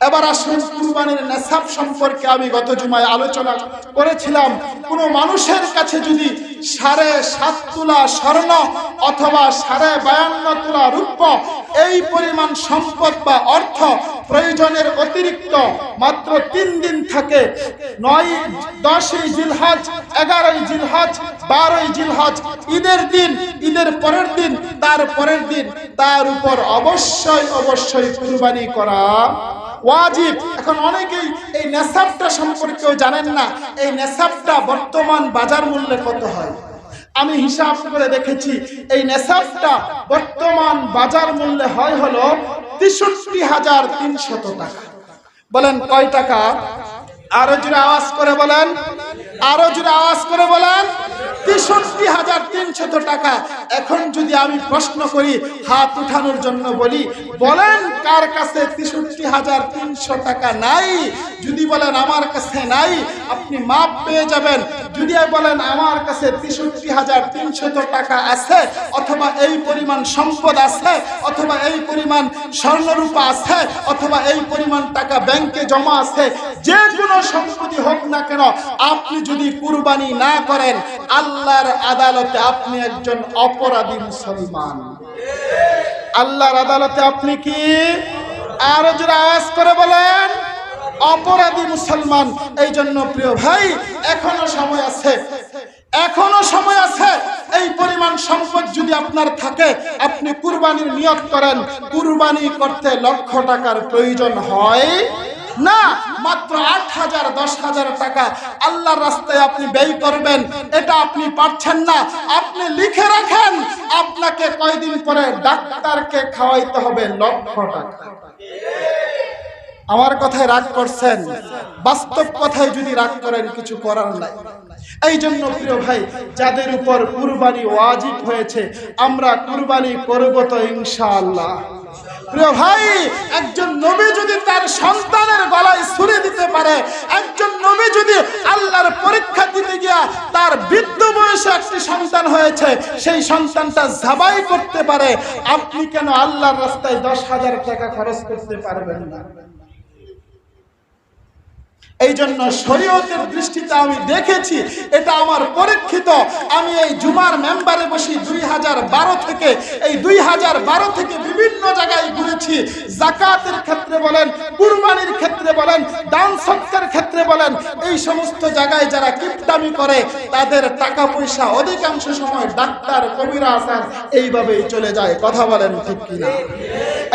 এবার আসুন, কুরবানির নেশাব সম্পর্কে আমি গত জুমায় আলোচনা করেছিলাম। কোনো মানুষের কাছে যদি সাড়ে সাত তোলা স্বর্ণ অথবা সাড়ে বায়ান্ন তোলা রূপ এই পরিমাণ সম্পদ বা অর্থ প্রয়োজনের অতিরিক্ত মাত্র তিন দিন থাকে। নয়, দশই জিলহজ, এগারোই জিলহজ, বারোই জিলহজ, ঈদের দিন, ঈদের পরের দিন, তার পরের দিন, তার উপর অবশ্যই অবশ্যই কুরবানি করা ওয়াজিব। এখন অনেকেই এই নেশাবটা সম্পর্কেও জানেন না। এই নেশাবটা বর্তমান বাজার মূল্যে কত হয়? আমি হিসাব করে দেখেছি, এই নেশাসটা বর্তমান বাজার মূল্যে হয় হলো তেষট্টি হাজার তিনশত টাকা। বলেন, কয় টাকা? আরও জোরে আওয়াজ করে বলেন, আরও জোরে আওয়াজ করে বলেন। তেষট্টি হাজার তিনশত টাকা। এখন যদি আমি প্রশ্ন করি, হাত উঠানোর জন্য বলি, বলেন কার কাছে তেষট্টি হাজার তিনশো টাকা নাই? যদি বলেন আমার কাছে নাই, আপনি মাপ পেয়ে যাবেন। যদি বলেন আমার কাছে তেষট্টি হাজার তিনশত টাকা আছে, অথবা এই পরিমাণ সম্পদ আছে, অথবা এই পরিমাণ স্বর্ণরূপা আছে, অথবা এই পরিমাণ টাকা ব্যাংকে জমা আছে, যে কোনো সম্পত্তি হোক না কেন, আপনি যদি কুরবানি না করেন আল্লাহর আদালতে আপনি একজন অপরাধী মুসলমান। আল্লাহর আদালতে আপনি কি? আরও জোরে করে বলেন, অপরাধী মুসলমান। এই জন্য প্রিয় ভাই, এখনও সময় আছে, এখনও সময় আছে। এই পরিমাণ সম্পদ যদি আপনার থাকে, আপনি কুরবানির নিয়ত করেন। কুরবানি করতে লক্ষ টাকার প্রয়োজন হয়। না, মাত্র আট হাজার, দশ হাজার টাকা আল্লাহর রাস্তায় আপনি ব্যয় করবেন, এটা আপনি পারছেন না। আপনি লিখে রাখেন, আপনাকে কয়দিন পরে ডাক্তারকে খাওয়াইতে হবে, লক্ষ টাকা। আমার কথায় রাগ করছেন, বাস্তব কথায় যদি রাগ করেন, কিছু করার নাই। এই জন্য প্রিয় ভাই, যাদের উপর কুরবানি ওয়াজিব হয়েছে, আমরা কুরবানি করব তো ইনশাআল্লাহ। প্রিয় ভাই, একজন নবী যদি তার সন্তানের গলায় ছুড়ে দিতে পারে, একজন নবী যদি আল্লাহর পরীক্ষা দিতে গিয়া তার বৃদ্ধ বয়সে একটি সন্তান হয়েছে, সেই সন্তানটা জাবাই করতে পারে। আপনি কেন আল্লাহর রাস্তায় দশ হাজার টাকা খরচ করতে পারবেন না? এই জন্য শরীয়তের দৃষ্টিতে আমি দেখেছি, এটা আমার পরীক্ষিত। আমি এই জুমার মেম্বারে বসি দুই হাজার বারো থেকে, এই দুই হাজার বারো থেকে বিভিন্ন জায়গায় ঘুরেছি। জাকাতের ক্ষেত্রে বলেন, কুরবানির ক্ষেত্রে বলেন, দান সত্যের ক্ষেত্রে বলেন, এই সমস্ত জায়গায় যারা কিপটামি করে, তাদের টাকা পয়সা অধিকাংশ সময় ডাক্তার, কবিরা আসার এইভাবেই চলে যায়। কথা বলেন ঠিক কিনা?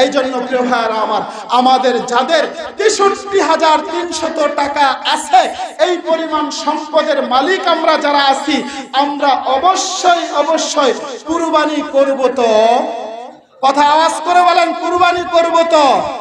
এই জন্য প্রিয় ভাইয়ারা আমার, আমাদের যাদের তেষট্টি হাজার তিনশত টাকা আছে, এই পরিমাণ সম্পদের মালিক আমরা যারা আছি, আমরা অবশ্যই অবশ্যই কুরবানি করব তো। কথা আওয়াজ করে বলেন, কুরবানি করব তো।